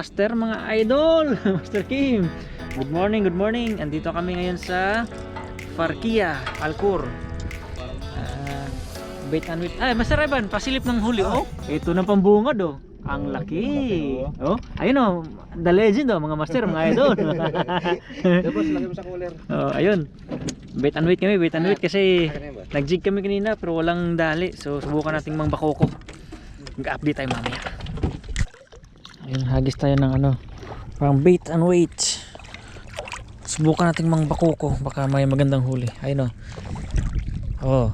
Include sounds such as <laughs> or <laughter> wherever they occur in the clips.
master, mga idol. <laughs> Master Kim. Good morning, good morning. Andito kami ngayon sa Farkia, Alcor. Ah, bait and wait. Ay, Master Ivan, pasilip ng huli. Oh, ito na pambungad oh. Ang laki. Oh, ayun oh. The legend oh, mga master, mga idol. <laughs> Tapos lagay mo sa cooler. oh, ayun. Bait and wait kami, bait and wait kasi ba? nag-jig kami kanina pero walang dali. So subukan nating mang bakoko. Mag-update tayo mamaya. Ayun, hagis tayo ng ano, parang bait and wait. Subukan nating mang bakoko, baka may magandang huli. Ayun oh. Oh,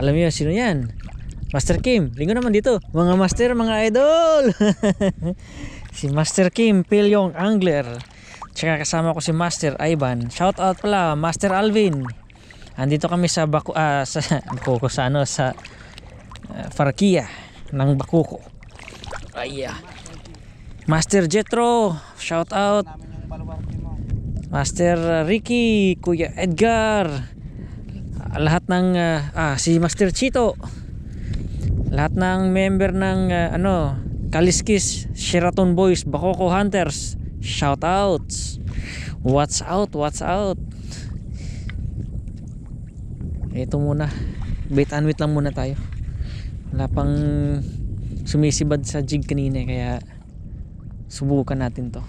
alam niyo sino 'yan? Master Kim, linggo naman dito. Mga master, mga idol. <laughs> si Master Kim Pilyong Angler. Tsaka kasama ko si Master Ivan. Shout out pala Master Alvin. Andito kami sa Baku ah, sa <laughs> Bakuko sa ano sa uh, Farkia ng Bakuko. Ay ah. Master Jetro, shout out. Master Ricky, Kuya Edgar. ah, lahat ng ah, ah, si Master Chito. Lahat ng member ng ah, ano Kaliskis, Sheraton Boys, Bakoko Hunters. Shout outs. What's out? What's out? Ito muna. Wait and wait lang muna tayo. Wala pang sumisibad sa jig kanina kaya subukan natin to.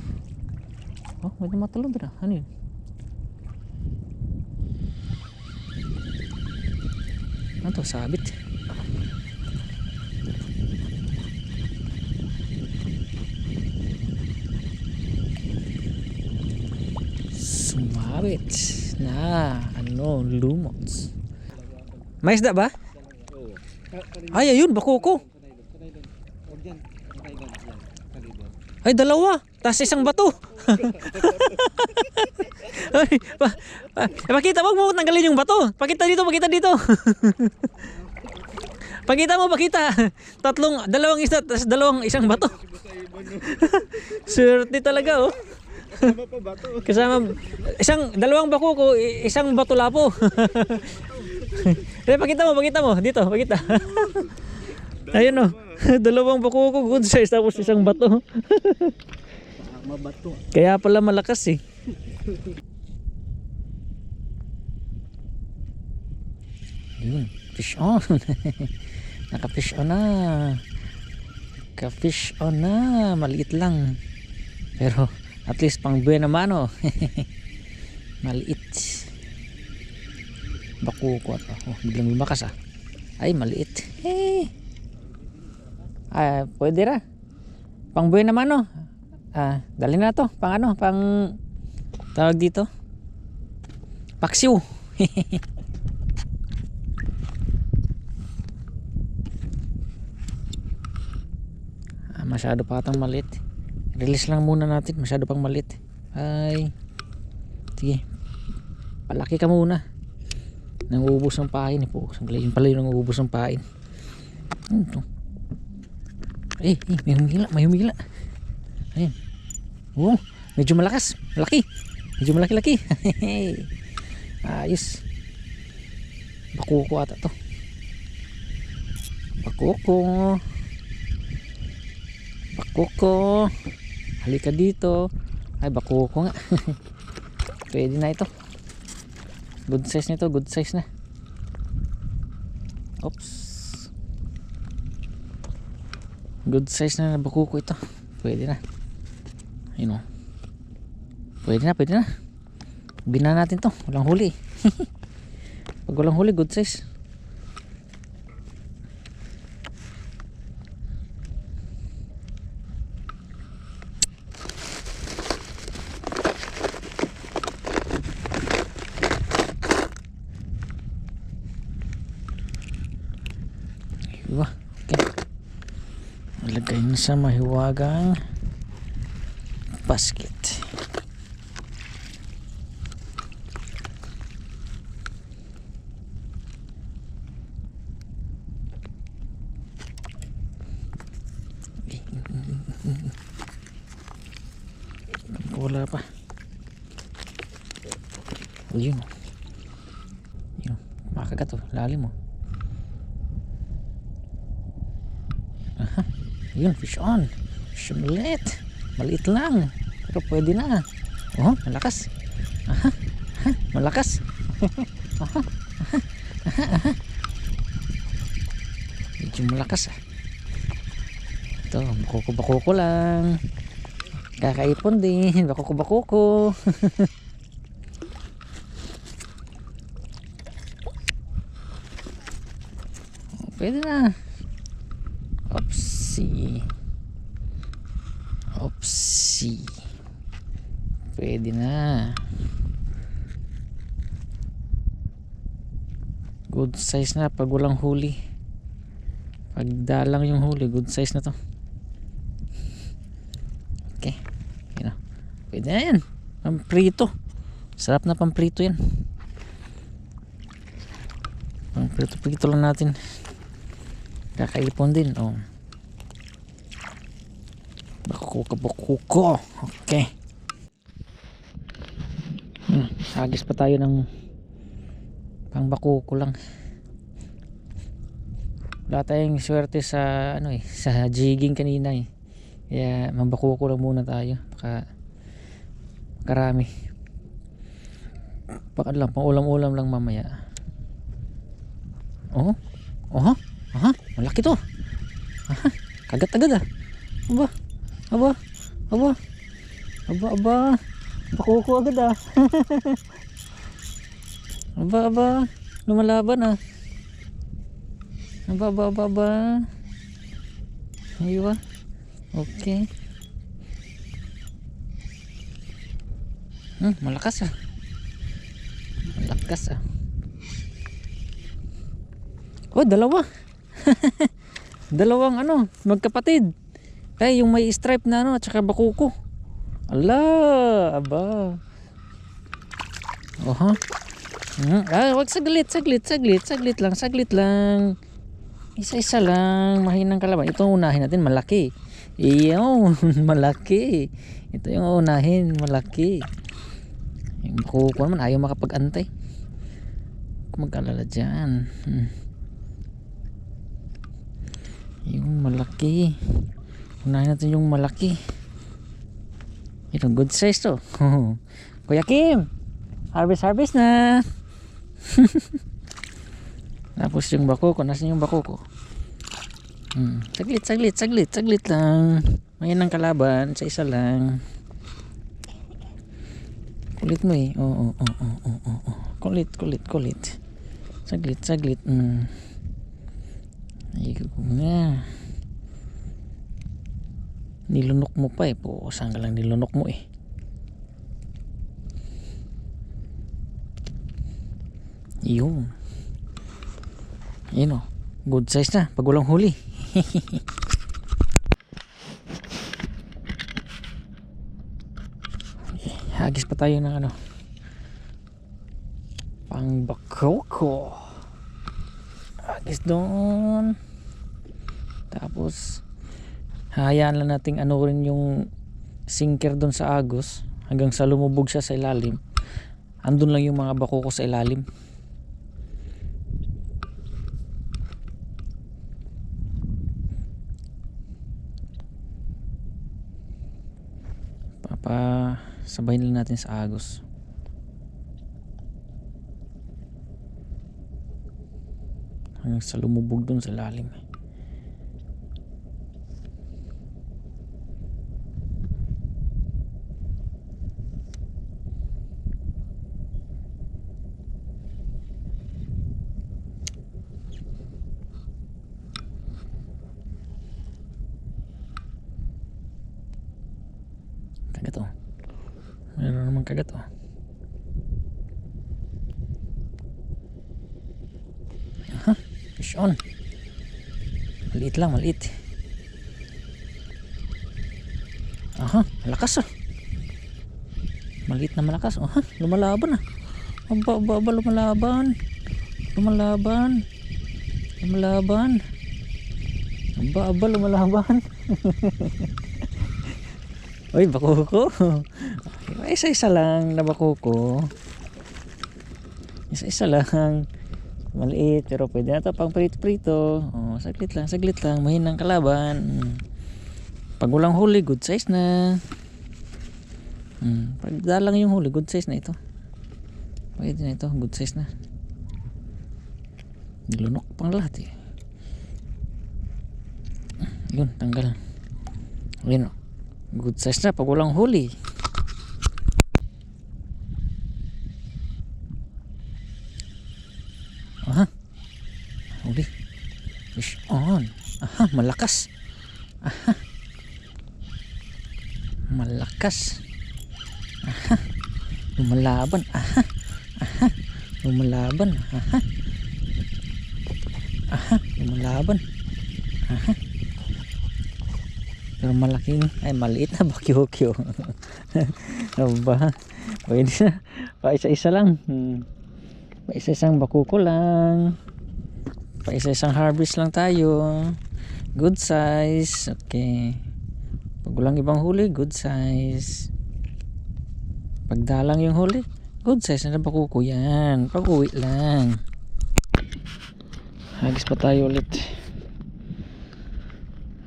Oh, may tumatalon na. Ano yun? Ano to? Sabit. Sumabit na ano, lumot. May isda ba? Oo. Ay, ayun, bakuko. Ay, dalawa. Tapos isang bato. <laughs> Ay, pa, pa, eh, pakita, wag mo tanggalin yung bato. Pakita dito, pakita dito. <laughs> pakita mo, pakita. Tatlong, dalawang isda, tapos dalawang isang bato. <laughs> Swerte talaga, oh. Kasama pa ba to? Kasama, isang, dalawang bako ko, isang bato lapo. Eh, pakita mo, pakita mo. Dito, pakita. Ayun, oh. <laughs> dalawang bako ko, good size, tapos isang bato. Mabato. Kaya pala malakas eh. Yun, fish on. <laughs> Naka-fish on na. Naka-fish on na. Maliit lang. Pero at least pang buena mano. <laughs> maliit. Bakuko at oh, biglang lumakas ah. Ay, maliit. Eh. Ah, pwede ra. Pang buena mano. Ah, dali na to. Pang ano, pang tawag dito. Paksiw. <laughs> ah, masyado pa atang malit. Release lang muna natin. Masyado pang malit. Ay. Sige. Palaki ka muna. Nangubos ang pain. Eh, po. Sandali yun pala yung nangubos ang pain. Ano to? Eh, eh, may humila, may humila. Ayun. Oh, medyo malakas. Malaki. Medyo malaki-laki. <laughs> Ayos. Bakuko ata to. Bakuko. Bakuko. Halika dito. Ay, bakuko nga. <laughs> Pwede na ito. Good size nito, good size na. Oops. Good size na na bakuko ito. Pwede na. Ayun o. Pwede na, pwede na. Bina natin to. Walang huli. <laughs> Pag walang huli, good size. Iwa. Okay. Sa mahiwagang basket. Wala pa. Ayun. Ayun. Makagat oh. Lalim oh. Ayun, fish on. Fish on. Maliit lang. Pero pwede na. Oh, malakas. Aha, malakas. <laughs> aha, aha, aha. Malakas ah. Ito, bakuko-bakuko lang. Kakaipon din. Bakuko-bakuko. <laughs> Pwede na. Opsi. Opsi. Pwede na. Good size na pag walang huli. Pag dalang yung huli, good size na to. Okay. Yun o. Pwede na yan. Pamprito. Sarap na pamprito yan. Pamprito-prito lang natin. Kakaipon din. Oh. Bakuko. Okay. Hmm, agis pa tayo ng pang bakuko lang. Wala tayong swerte sa ano eh, sa jigging kanina eh. Kaya mambakuko lang muna tayo. Baka karami. Baka lang, pang ulam-ulam lang mamaya. Oh? Oh? Aha, malaki to. Aha, kagat agad ah. Aba, aba, aba, aba, aba. Bakuko agad ah. <laughs> aba, aba, lumalaban ah. Aba, aba, aba, aba. Aywa. Okay. Hmm, malakas ah. Malakas ah. Oh, dalawa. <laughs> Dalawang ano, magkapatid. Ay, yung may stripe na ano, at saka bakuko. Ala, aba. Oha. Hmm. Ah, wag saglit, saglit, saglit, saglit lang, saglit lang. Isa-isa lang, mahinang kalaban. Ito unahin natin, malaki. Iyon, <laughs> malaki. Ito yung unahin, malaki. Yung bakuko naman, ayaw makapag-antay. Mag-alala dyan. Hmm. Yung malaki. Unahin natin yung malaki. Ito, good size to. <laughs> Kuya Kim, harvest harvest na. <laughs> Tapos yung bako ko, nasan yung bako ko? Hmm. Saglit, saglit, saglit, saglit lang. May ng kalaban, sa isa lang. Kulit mo eh. Oo, oo, oo, oo, oo. Kulit, kulit, kulit. Saglit, saglit. Hmm. Ayun nga. Nilunok mo pa eh. Po, saan ka lang nilunok mo eh. Yun. Yun o. Good size na. Pag walang huli. <laughs> Hagis pa tayo ng ano. Pang bakoko. Hagis doon. Tapos hayaan lang nating ano rin yung sinker doon sa agos hanggang sa lumubog siya sa ilalim. Andun lang yung mga bakoko sa ilalim. Papa sabayin lang natin sa agos. Hanggang sa lumubog doon sa lalim. Kagat oh. Meron naman kagat oh. Aha, fish on. Maliit lang, maliit. Aha, malakas ah. Maliit na malakas. Aha, lumalaban ah. Aba, aba, aba, lumalaban. Lumalaban. Lumalaban. Aba, aba, lumalaban. <laughs> Uy, bakuko. Isa-isa lang na. Isa-isa lang. Maliit, pero pwede na ito pang prito-prito. Oh, saglit lang, saglit lang. Mahinang kalaban. Pag walang huli, good size na. Hmm. Pag dalang yung huli, good size na ito. Pwede na ito, good size na. Lunok pang lahat eh. Yun, tanggal. Yun, good size na pag walang huli. Aha. Huli. Fish on. Aha, malakas. Aha. Malakas. Aha. Lumalaban. Aha. Aha. Lumalaban. Aha. Aha. Lumalaban. Aha. Pero malaking, ay maliit na bakyo-kyo. ano ba? <laughs> Pwede na. Pa isa-isa lang. Hmm. Pa isa-isang bakuko lang. Pa isa-isang harvest lang tayo. Good size. Okay. Pag walang ibang huli, good size. Pag dalang yung huli, good size na bakuko yan. Pag uwi lang. Hagis pa tayo ulit.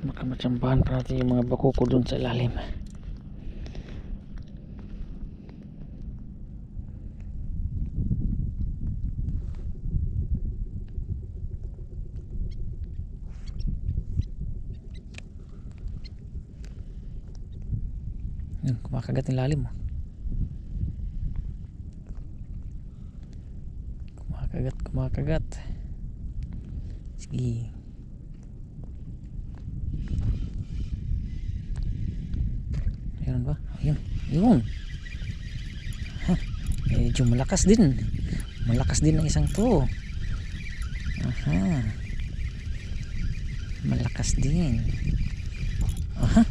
Baka matsambahan pa natin yung mga bakuko dun sa ilalim. Kumakagat yung lalim mo. Kumakagat, kumakagat. Sige. Ayun ba? Ayun. Ayun. Ha, medyo malakas din. Malakas din ang isang to. Aha. Malakas din. Aha.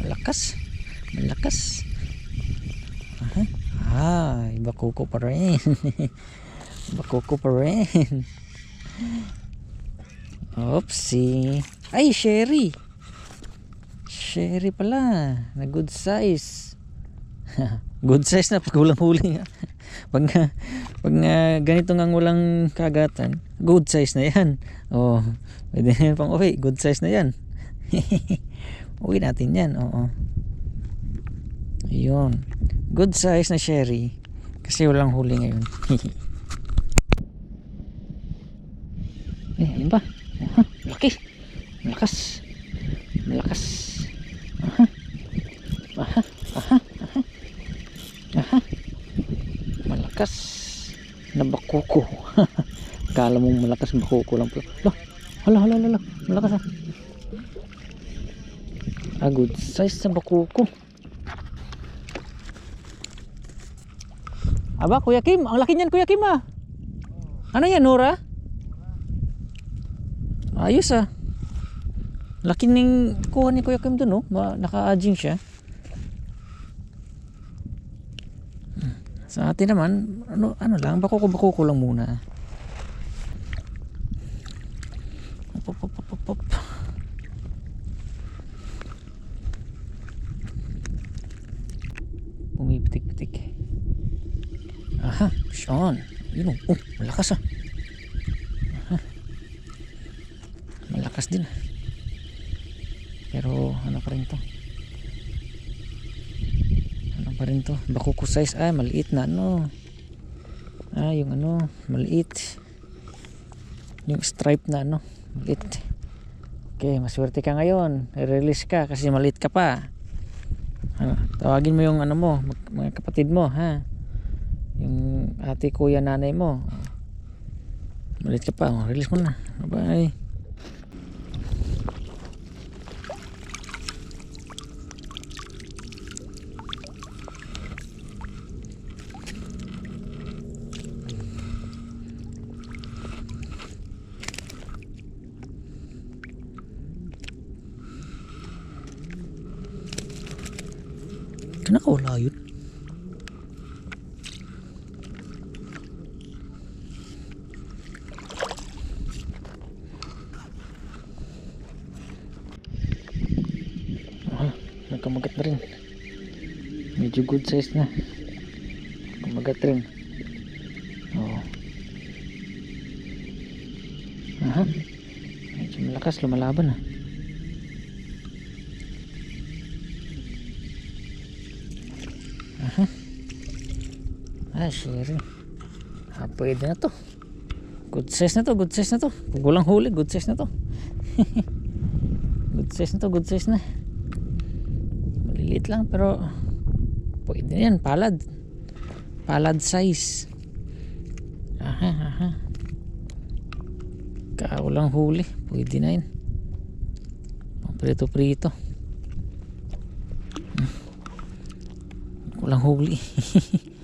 Malakas. Malakas. Aha. Ay, bakuko pa rin. <laughs> bakuko pa rin. Oopsie. Ay, Sherry. Sherry pala. Na good size. <laughs> good size na pag walang huli nga. pag pag nga ganito nga walang kagatan, good size na yan. Oh, pwede na pang uwi. Good size na yan. <laughs> uwi natin yan. Oo. Ayun. Good size na sherry. Kasi walang huli ngayon. <laughs> eh, ayun ba? Aha, <laughs> laki. Malakas. Malakas. Aha. <laughs> Aha. Malakas. Na bakuko. Kala mong malakas bakuko lang pala. Lah. Hala, hala, hala. Malakas ah. Ah, good size na bakuko. Aba, Kuya Kim. Ang laki niyan, Kuya Kim ah. Ano yan, Nora? Ayos ah. Laki ng kuha ni Kuya Kim dun, oh. Naka-aging siya. Hmm. Sa atin naman, ano, ano lang, bakuko-bakuko lang muna. Op, op, op, op, op, op. Bumibitik-bitik. Aha, fish on. Yun, oh, oh malakas ah. Malakas din. Pero ano pa rin to? Ano pa rin to? Bakuko size. Ah, maliit na ano. Ah, yung ano, maliit. Yung stripe na ano, maliit. Okay, maswerte ka ngayon. I-release ka kasi maliit ka pa. Ano, tawagin mo yung ano mo, mga kapatid mo, ha? Yung ate, kuya, nanay mo. Maliit ka pa, oh, release mo na. Bye-bye. Kinakawala yun. medyo good size na. Kumagat rin oo. Aha. Medyo malakas lumalaban ah aha. Ah sure ah pwede na to. Good size na to good size na to. Gulang huli good size na to. <laughs> Good size na to good size na. Maliliit lang pero pwede na yan, palad. Palad size. Aha, aha. Ka walang huli, pwede na yan. Prito-prito. Hmm. Walang huli.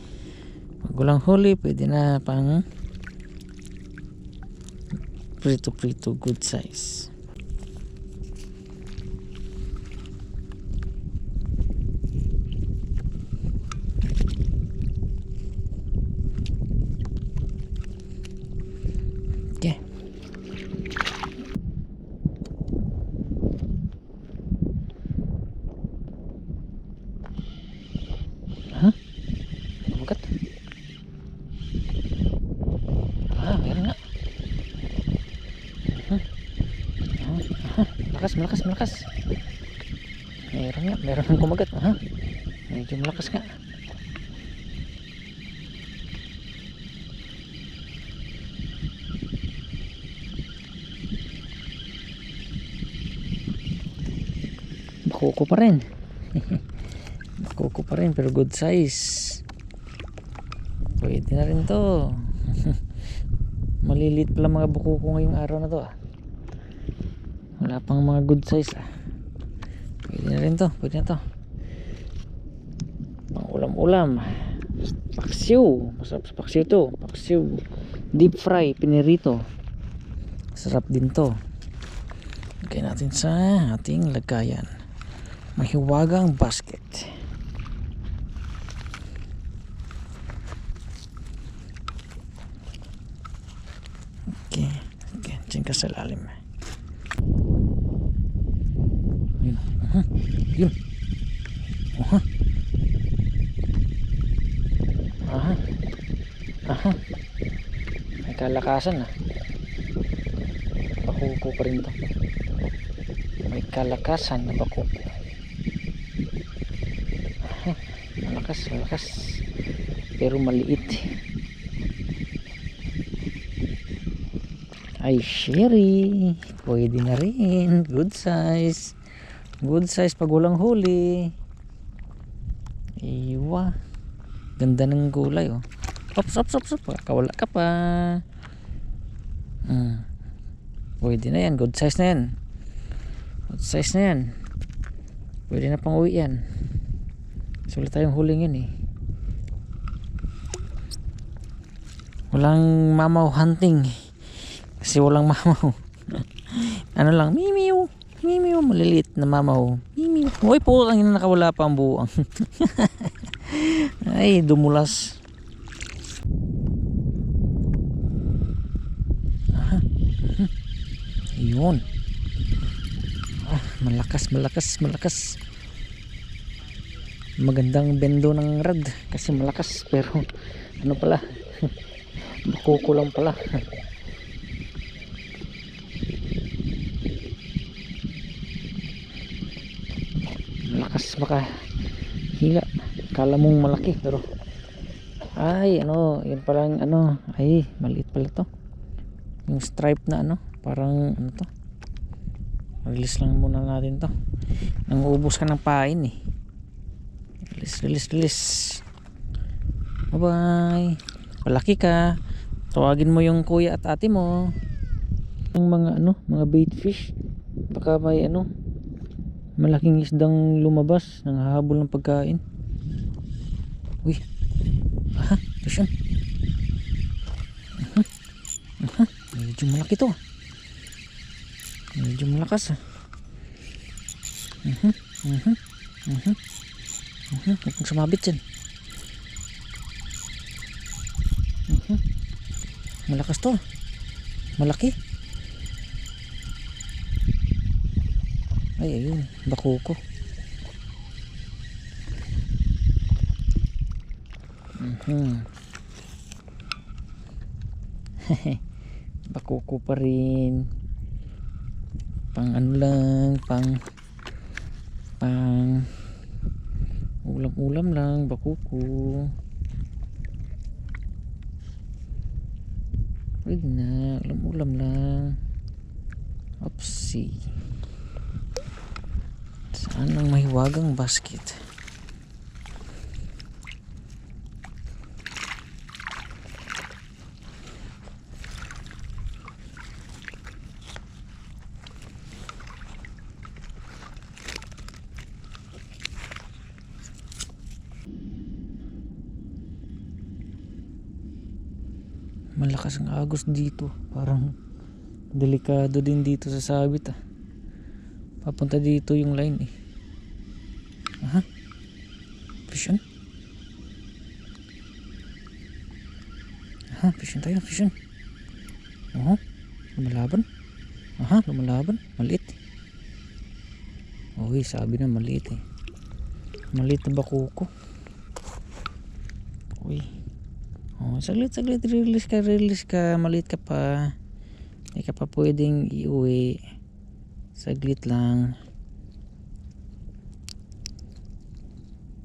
<laughs> Walang huli, pwede na pang prito-prito good size. Okay. Hah? Bukat? Ah, meron nga. Huh? Ah, aha. Malakas, malakas, malakas. Meron nga, meron ng kumagat. Aha. Medyo malakas nga. Bakuko pa rin. <laughs> Bakuko pa rin pero good size. Pwede na rin to. <laughs> Maliliit pala mga buko ko ngayong araw na to ah. Wala pang mga good size ah. Pwede na rin to, pwede na to. Pang ulam-ulam. Paksiw. Masarap sa paksiw to. Paksiw. Deep fry, pinirito. Sarap din to. Lagay natin sa ating lagayan. Mahiwagang basket. Okay. Okay. Diyan ka sa lalim. Yun. Aha. Yun. Aha. Aha. Aha. May kalakasan ah. Bakuko pa rin to. May kalakasan na bakuko. Aha. Malakas, malakas. Pero maliit. Ay, sherry. Pwede na rin. Good size. Good size pag walang huli. Iwa. Ganda ng gulay, oh. Ops, ops, ops, ops. Kakawala ka pa. Hmm. Pwede na yan. Good size na yan. Good size na yan. Pwede na pang uwi yan. Wala tayong huling yan, eh. Walang mamaw hunting. Kasi walang <laughs> mamaw. ano lang, mimiw. Mimiw, maliliit na mamaw. Mimiw. Uy, po, ang ina nakawala pa ang buwang. <laughs> Ay, dumulas. Mhm. Yun. Ah, malakas, malakas, malakas. Magandang bendo ng rad kasi malakas pero ano pala <laughs> bakuko lang pala. <laughs> Malakas baka hila kala mong malaki pero ay ano yun palang ano ay maliit pala to. Yung stripe na ano parang ano to release lang muna natin to. Nang ubos ka ng pain eh release release release bye bye palaki ka. Tawagin mo yung kuya at ate mo. Yung mga ano mga bait fish. Baka may ano malaking isdang lumabas. Nanghahabol ng pagkain. Uy. Aha ito siya aha. Aha. Medyo malaki to. Medyo malakas ah. Mhm mhm mhm mhm huwag sumabit dyan. Mhm. Malakas to. Malaki. Ay ayun. Bakuko mhm. <laughs> Bakuko pa rin. Pang ano lang pang pang ulam-ulam lang bakuko. Wag na ulam-ulam lang. Upsi saan ang mahiwagang basket? Malakas ang agos dito. Parang delikado din dito sa sabit ah. Papunta dito yung line eh. Aha. Fish on. Aha, fish tayo, fish. Oho, lumalaban. Aha, lumalaban. Maliit. Uy, sabi na maliit eh. Maliit na bakuko. Uy. Oh, saglit, saglit. Release ka, release ka. Maliit ka pa. Hindi ka pa pwedeng iuwi. Saglit lang.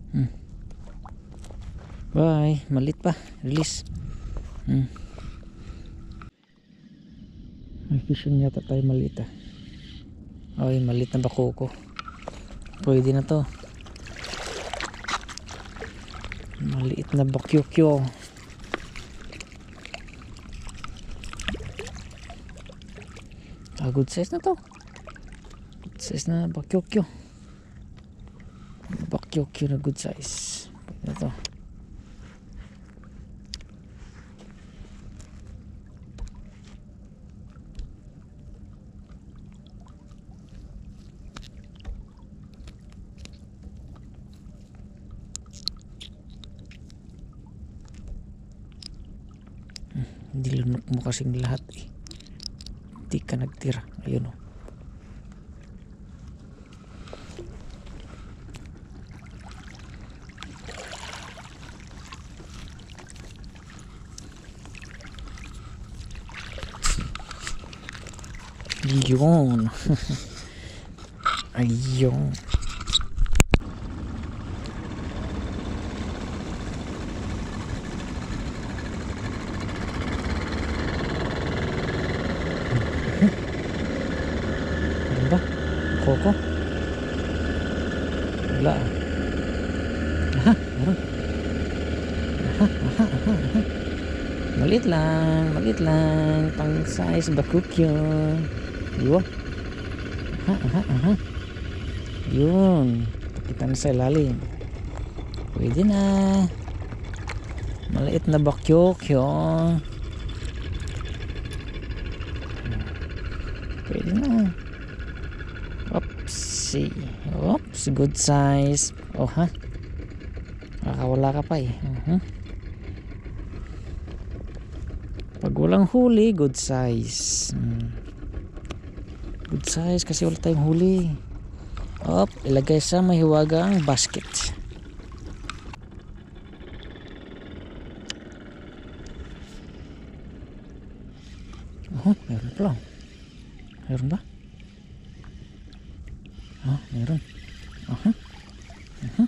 Hmm. Bye. Malit pa. Release. Hmm. May fishing yata tayo maliit ah. Ay, malit na bako ko. Pwede na to. Maliit na bakyokyo. Ah, good size na to. Good size na bakyokyo. Bakyokyo na good size. Pwede na to. Hmm, Hindi lunok mo kasing lahat eh. Hindi ka nagtira. Ayun oh. Yun. Ayun. <laughs> Ano ba? Koko? Wala ah. Aha, meron. Aha, aha, aha, aha. Lang, malit lang. Pang size bakukyo. Yun. Aha, aha, aha. Yun. Kita na sa ilalim. Pwede na. Maliit na bakyokyo. Pwede na. Oopsie. Oops, good size. Oh ha. Nakakawala ka pa eh. Mhm. Pag walang huli, good size. Hmm. Good size kasi wala tayong huli. Op, ilagay sa mahiwagang basket. Oh, meron pala. Meron ba? Ah, meron. Aha. Aha.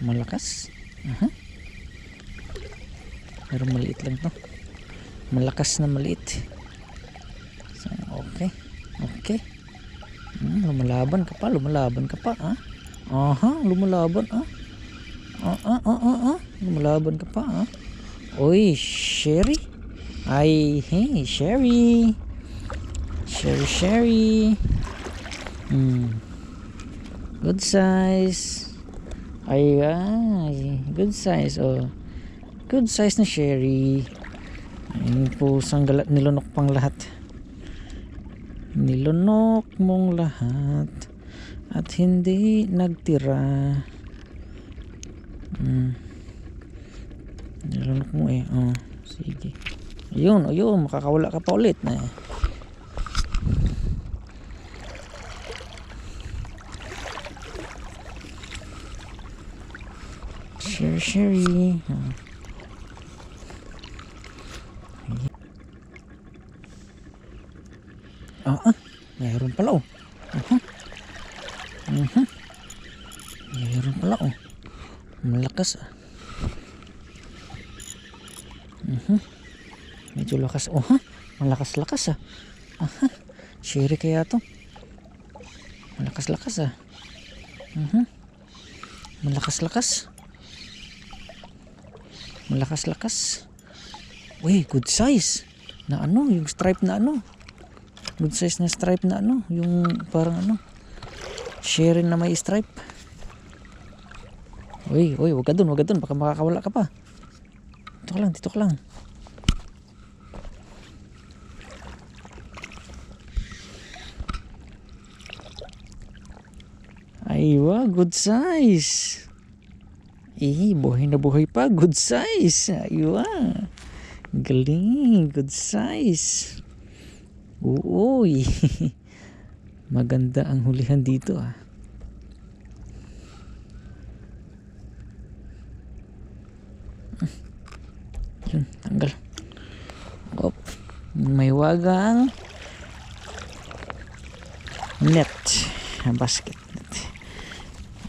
Malakas. Aha. Pero maliit lang to. Malakas na maliit. So, okay. Okay. Hmm, lumalaban ka pa, lumalaban ka pa, ah. Aha, lumalaban, ah. Ah, ah, ah, ah, ah. Lumalaban ka pa, ah. Uy, Sherry. Ay, hey, Sherry. Sherry, Sherry. Hmm. Good size. Ay, ay. Good size, oh. Good size na Sherry. Ayun po, sanggalat nilunok pang lahat. Nilunok mong lahat at hindi nagtira. Hmm. Nilunok mo eh. Oh, sige. Ayun, ayun, makakawala ka pa ulit na. Sherry, Sherry. Oh. Ah, ah. Mayroon pala oh. Aha. Mhm. Mayroon pala oh. Malakas ah. Mhm. Medyo lakas. Oh, ha? Malakas-lakas ah. Aha. Sherry kaya to. Malakas-lakas ah. Mhm. Malakas-lakas. Malakas-lakas. Uy, good size. Na ano, yung stripe na ano. Good size na stripe na ano. Yung parang ano. Sherry na may stripe. Uy, uy, wag ka dun, wag ka dun. Baka makakawala ka pa. Dito ka lang, dito ka lang. Aywa, good size. Eh, buhay na buhay pa. Good size. Aywa. Galing. Good size. Uy. <laughs> Maganda ang hulihan dito ah. Yun, tanggal. Op. May wagang net. Basket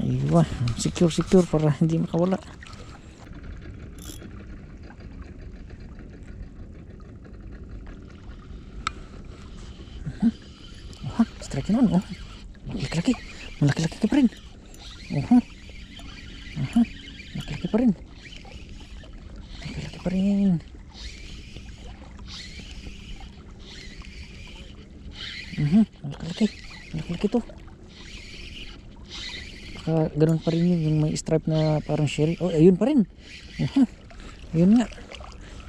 Aywa. Secure, secure para hindi makawala. Aha, strike yun. Oh. Malaki-laki. Malaki-laki ka pa rin. Aha. Aha. Malaki-laki pa rin. Malaki-laki pa rin. Baka ganun pa rin yun, yung may stripe na parang sherry. Oh, ayun pa rin. <laughs> Ayun nga.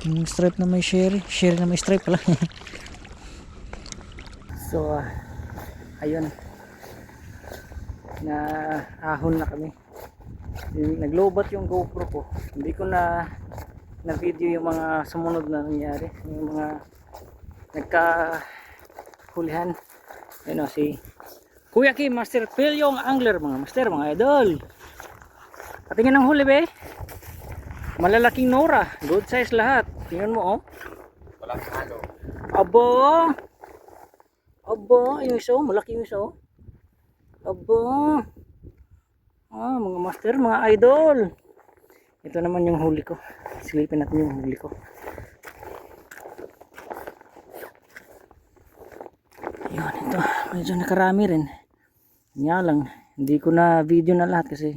Yung stripe na may sherry. Sherry na may stripe pala. <laughs> so, ah, ayun. Na ahon na kami. Naglobat yung GoPro ko. Hindi ko na na video yung mga sumunod na nangyari. Yung mga nagka hulihan. Ayun o, si Kuya Kim, Master Pilyong Angler, mga master, mga idol. Patingin ng huli, be. Malalaking Nora. Good size lahat. Tingnan mo, oh. Walang halo. Abo! Abo! Yung isa, oh. Malaki yung isa, oh. Abo! Ah, mga master, mga idol. Ito naman yung huli ko. Silipin natin yung huli ko. Yun, ito. Medyo nakarami rin. Nga lang, hindi ko na video na lahat kasi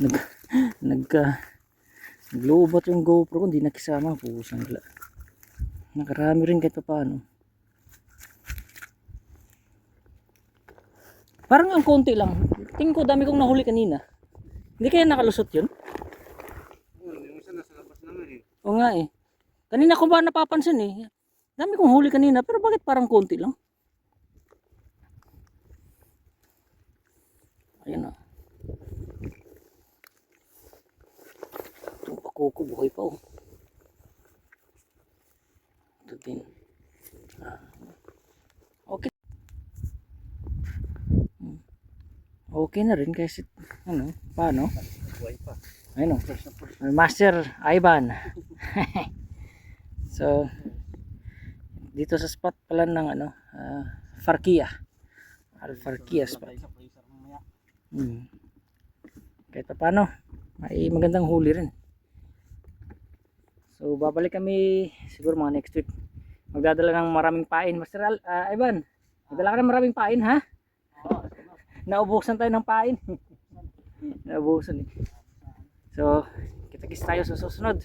nag <laughs> nagka naglobot yung GoPro ko, hindi nakisama. Pusang la. Nakarami rin kahit pa paano. Parang ang konti lang. Tingin ko dami kong nahuli kanina. Hindi kaya nakalusot yun? Oo nga eh. Kanina ko ba napapansin eh. Dami kong huli kanina pero bakit parang konti lang? Ayun na. Itong pakoko buhay pa oh. Ito din. Ah. Okay. Hmm. Okay na rin kasi ano, paano? Buhay pa. Ayun oh. Master Ivan. <laughs> so, dito sa spot pala ng ano, ah, Farkia. Al Farkia spot. Isa pa isa mamaya. Hmm. Kahit pa paano, may magandang huli rin. So, babalik kami siguro mga next week. Magdadala ng maraming pain. Master Al, ah, Ivan, magdala ka ng maraming pain ha? <laughs> Naubusan tayo ng pain. <laughs> Naubusan eh. So, kita-kits tayo sa susunod.